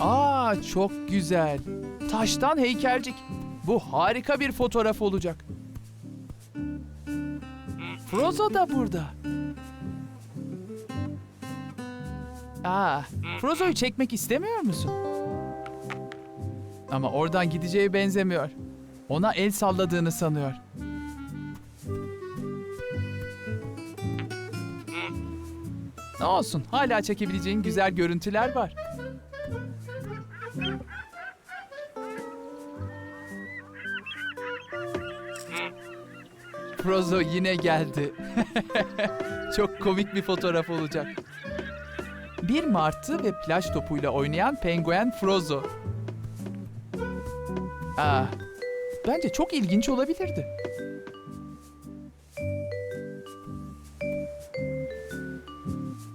Aa çok güzel. Taştan heykelcik. Bu harika bir fotoğraf olacak. Frozo da burada. Aa, Frozo'yu çekmek istemiyor musun? Ama oradan gideceği benzemiyor. Ona el salladığını sanıyor. Ne olsun, hala çekebileceğin güzel görüntüler var. Frozo yine geldi. Çok komik bir fotoğraf olacak. Bir martı ve plaj topuyla oynayan penguen Frozo. Aa, bence çok ilginç olabilirdi.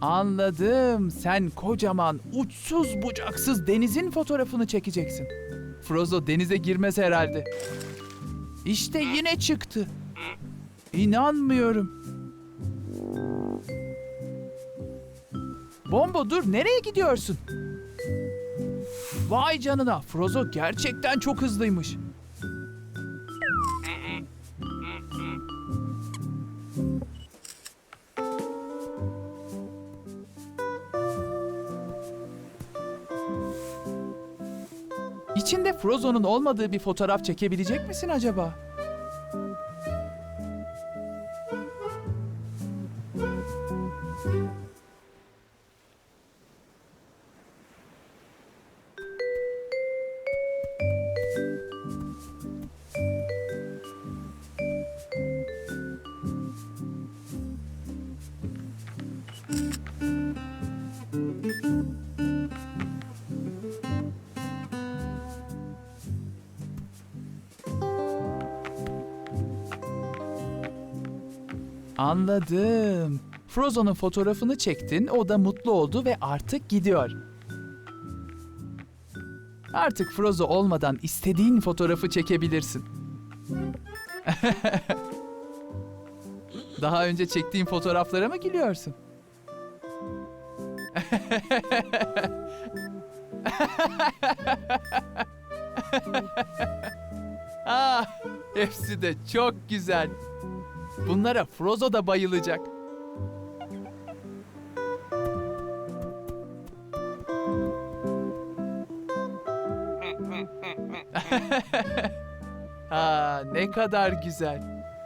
Anladım. Sen kocaman, uçsuz bucaksız denizin fotoğrafını çekeceksin. Frozo denize girmez herhalde. İşte yine çıktı. İnanmıyorum. Bombo dur nereye gidiyorsun? Vay canına Frozo gerçekten çok hızlıymış. İçinde Frozo'nun olmadığı bir fotoğraf çekebilecek misin acaba? Anladım. Frozo'nun fotoğrafını çektin, o da mutlu oldu ve artık gidiyor. Artık Frozo olmadan istediğin fotoğrafı çekebilirsin. Daha önce çektiğin fotoğraflara mı gülüyorsun? ah, hepsi de çok güzel. Bunlara Frozo da bayılacak. Aa, ne kadar güzel.